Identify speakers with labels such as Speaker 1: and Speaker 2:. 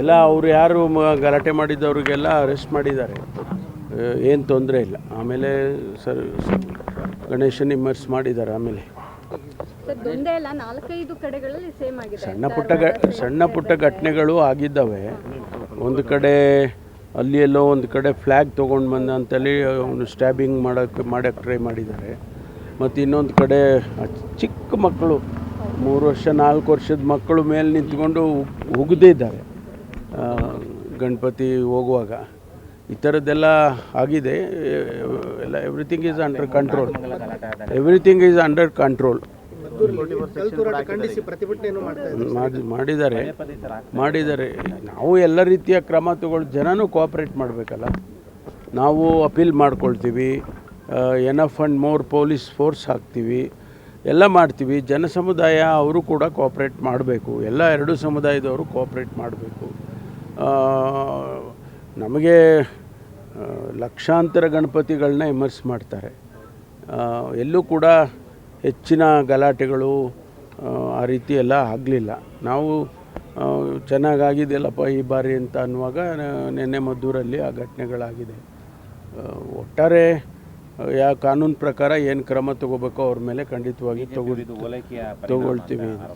Speaker 1: ಎಲ್ಲ ಅವರು ಯಾರು ಗಲಾಟೆ ಮಾಡಿದ್ದವ್ರಿಗೆಲ್ಲ ಅರೆಸ್ಟ್ ಮಾಡಿದ್ದಾರೆ. ಏನು ತೊಂದರೆ ಇಲ್ಲ. ಆಮೇಲೆ ಸರ್ ಗಣೇಶನ್ ಇಮರ್ಸ್ ಮಾಡಿದ್ದಾರೆ ಆಮೇಲೆ. ಸಣ್ಣ ಪುಟ್ಟ ಗ ಸಣ್ಣ ಪುಟ್ಟ ಘಟನೆಗಳು ಆಗಿದ್ದಾವೆ. ಒಂದು ಕಡೆ ಅಲ್ಲಿ ಎಲ್ಲೋ ಒಂದು ಕಡೆ ಫ್ಲ್ಯಾಗ್ ತೊಗೊಂಡು ಬಂದ ಅಂತೇಳಿ ಅವನು ಸ್ಟ್ಯಾಬಿಂಗ್ ಮಾಡೋಕ್ಕೆ ಮಾಡೋಕ್ಕೆ ಟ್ರೈ ಮಾಡಿದ್ದಾರೆ. ಮತ್ತು ಇನ್ನೊಂದು ಕಡೆ ಚಿಕ್ಕ ಮಕ್ಕಳು ಮೂರು ವರ್ಷ ನಾಲ್ಕು ವರ್ಷದ ಮಕ್ಕಳು ಮೇಲೆ ನಿಂತ್ಕೊಂಡು ಉಗಿದಿದ್ದಾರೆ. ಗಣಪತಿ ಹೋಗುವಾಗ ಈ ಥರದ್ದೆಲ್ಲ ಆಗಿದೆ. ಎಲ್ಲ everything is under control everything is under control ಮಾಡಿದ್ದಾರೆ. ಮಾಡಿದ್ದಾರೆ. ನಾವು ಎಲ್ಲ ರೀತಿಯ ಕ್ರಮ ತಗೊಳ್ಳಿ ಜನನೂ ಕೋಆಪ್ರೇಟ್ ಮಾಡಬೇಕಲ್ಲ. ನಾವು ಅಪೀಲ್ ಮಾಡ್ಕೊಳ್ತೀವಿ. Enough and more police force ಹಾಕ್ತೀವಿ. ಎಲ್ಲ ಮಾಡ್ತೀವಿ. ಜನ ಸಮುದಾಯ ಅವರು ಕೂಡ ಕೋಆಪ್ರೇಟ್ ಮಾಡಬೇಕು. ಎಲ್ಲ ಎರಡು ಸಮುದಾಯದವರು ಕೋಆಪ್ರೇಟ್ ಮಾಡಬೇಕು. ನಮಗೆ ಲಕ್ಷಾಂತರ ಗಣಪತಿಗಳನ್ನ ಇಮರ್ಸ್ ಮಾಡ್ತಾರೆ. ಎಲ್ಲೂ ಕೂಡ ಹೆಚ್ಚಿನ ಗಲಾಟೆಗಳು ಆ, ರೀತಿ ಎಲ್ಲ ಆಗಲಿಲ್ಲ. ನಾವು ಚೆನ್ನಾಗಾಗಿದೆಯಲ್ಲಪ್ಪ ಈ ಬಾರಿ ಅಂತ ಅನ್ನುವಾಗ ನಿನ್ನೆ ಮದ್ದೂರಲ್ಲಿ ಆ ಘಟನೆಗಳಾಗಿದೆ. ಒಟ್ಟಾರೆ ಯಾ ಕಾನೂನು ಪ್ರಕಾರ ಏನು ಕ್ರಮ ತಗೋಬೇಕೋ ಅವ್ರ ಮೇಲೆ ಖಂಡಿತವಾಗಿ ತಗೊ ತಗೊಳ್ತೀವಿ ಅಂತ.